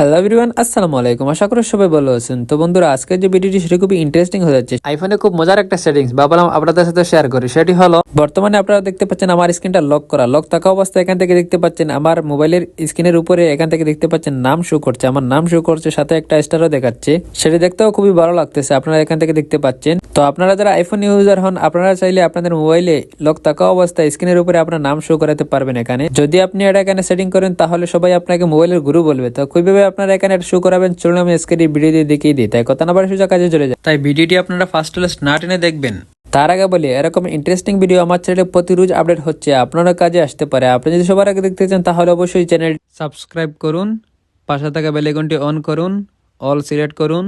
Hello everyone আসসালামু আলাইকুম। আশা করি সবাই ভালো আছেন। তো বন্ধুরা, আজকের যে ভিডিওটি সেটা খুবই ইন্টারেস্টিং হয়ে যাচ্ছে। আইফোনে খুব মজার একটা সেটিংস ভাবলাম আপনাদের সাথে শেয়ার করি। সেটি হলো, বর্তমানে আপনারা দেখতে পাচ্ছেন আমার স্ক্রিনটা লক করা। লক থাকা অবস্থায় এখান থেকে দেখতে পাচ্ছেন আমার মোবাইলের স্ক্রিনের উপরে এখান থেকে দেখতে পাচ্ছেন নাম শো করছে। আমার নাম শো করছে, সাথে একটা স্টারও দেখাচ্ছে। সেটা দেখতেও খুবই ভালো লাগতেছে, আপনারা এখান থেকে দেখতে পাচ্ছেন। তো আপনারা যারা আইফোন ইউজার হন, আপনারা চাইলে আপনাদের মোবাইলে লক থাকা অবস্থায় স্ক্রিনের উপরে আপনার নাম শো করাতে পারবেন এখানে। যদি আপনি এটা এখানে সেটিং করেন, তাহলে সবাই আপনাকে মোবাইলের গুরু বলবে। তো কীভাবে আপনারা এখানে শো করাবেন। চলুন আমি স্ক্রিনে ভিডিও দিয়ে দেখিয়ে দিই। তাই কথা না বাড়ি সোজা কাজে চলে যায়। তাই ভিডিওটি আপনারা ফার্স্ট ক্লাস না টেনে দেখবেন। তার আগে বলি এরকম ইন্টারেস্টিং ভিডিও আমার চ্যানেলে প্রতি রোজ আপডেট হচ্ছে। আপনারা কাজে আসতে পারে। আপনি যদি সবার আগে দেখতে চান তাহলে অবশ্যই চ্যানেল সাবস্ক্রাইব করুন পাশে থাকা বেলাইকনটি অন করুন অল সিলেক্ট করুন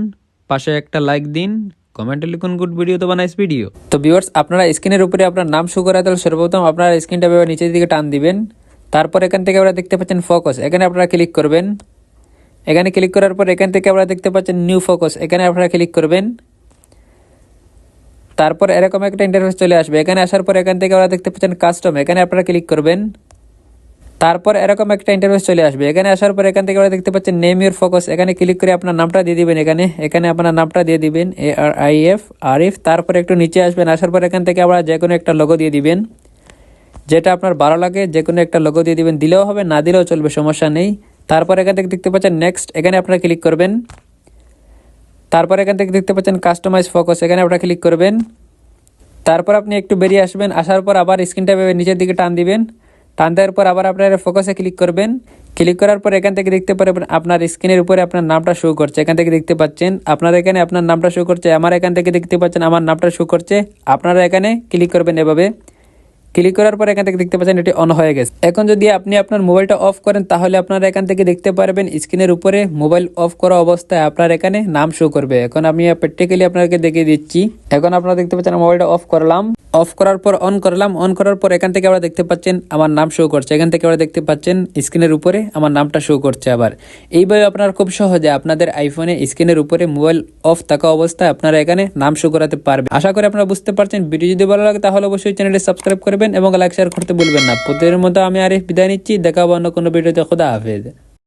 পাশে একটা লাইক দিন কমেন্টে লিখুন গুড ভিডিও তো নাইস ভিডিও তো ভিউয়ার্স আপনারা স্ক্রিনের উপরে আপনার নাম শো করা তাহলে সর্বপ্রথম আপনারা স্ক্রিনটা নিচের দিকে টান দিবেন। তারপর এখান থেকে আপনারা দেখতে পাচ্ছেন ফোকাস এখানে আপনারা ক্লিক করবেন। এখানে ক্লিক করার পর এখান থেকে আপনারা দেখতে পাচ্ছেন নিউ ফোকাস এখানে আপনারা ক্লিক করবেন। তারপর এরকম একটা ইন্টারফেস চলে আসবে। এখানে আসার পর এখান থেকে আপনারা দেখতে পাচ্ছেন কাস্টম এখানে আপনারা ক্লিক করবেন। তারপর এরকম একটা ইন্টারফেস চলে আসবে। এখানে আসার পর এখান থেকে আপনারা দেখতে পাচ্ছেন নেম ইউর ফোকাস এখানে ক্লিক করে আপনার নামটা দিয়ে দিবেন এখানে। এখানে আপনার নামটা দিয়ে দিবেন। A R I F Arif তারপর একটু নিচে আসবেন। আসার পর এখান থেকে আপনারা যে কোনো একটা লোগো দিয়ে দিবেন। যেটা আপনার ভালো লাগে যে কোনো একটা লোগো দিয়ে দিবেন। দিলেও হবে, না দিলেও চলবে, সমস্যা নেই। তারপর এখান থেকে দেখতে পাচ্ছেন নেক্সট এখানে আপনারা ক্লিক করবেন। তারপর এখান থেকে দেখতে পাচ্ছেন কাস্টমাইজ ফোকাস এখানে আপনারা ক্লিক করবেন। তারপর আপনি একটু বেরিয়ে আসবেন, আসার পর আবার স্ক্রিনটা নিচের দিকে টান দিবেন। টান দেওয়ার পর আবার আপনার ফোকাসে ক্লিক করবেন। ক্লিক করার পর এখান থেকে দেখতে পারবেন আপনার স্ক্রিনের উপরে আপনার নামটা শো করছে। এখান থেকে দেখতে পাচ্ছেন, আপনার এখানে আপনার নামটা শো করছে, আমার এখান থেকে দেখতে পাচ্ছেন, আমার নামটা শো করছে। আপনারা এখানে ক্লিক করবেন এভাবে। ক্লিক করার পর এখান থেকে দেখতে পাচ্ছেন এটি অন হয়ে গেছে। এখন যদি আপনি আপনার মোবাইলটা অফ করেন, তাহলে আপনারা এখান থেকে দেখতে পারবেন স্ক্রিনের উপরে মোবাইল অফ করা অবস্থায় আপনার এখানে নাম শো করবে। এখন আমি প্র্যাকটিক্যালি আপনাকে দেখিয়ে দিচ্ছি। এখন আপনারা দেখতে পাচ্ছেন মোবাইলটা অফ করলাম। অফ করার পর অন করলাম অন করার পর এখান থেকে আমরা দেখতে পাচ্ছেন আমার নাম শো করছে। এখান থেকে আমরা দেখতে পাচ্ছেন স্ক্রিনের উপরে আমার নামটা শো করছে আবার। এইভাবে আপনারা খুব সহজে আপনাদের আইফোনে স্ক্রিনের উপরে মোবাইল অফ থাকা অবস্থায় আপনারা এখানে নাম শো করাতে পারবেন। আশা করি আপনারা বুঝতে পারছেন। ভিডিও যদি ভালো লাগে তাহলে অবশ্যই চ্যানেলটি সাবস্ক্রাইব করবেন এবং লাইক শেয়ার করতে ভুলবেন না। প্রতিদিনের মতো আমি আর বিদায় নিচ্ছি। দেখাবো অন্য কোনো ভিডিওতে। খোদা হাফেজ।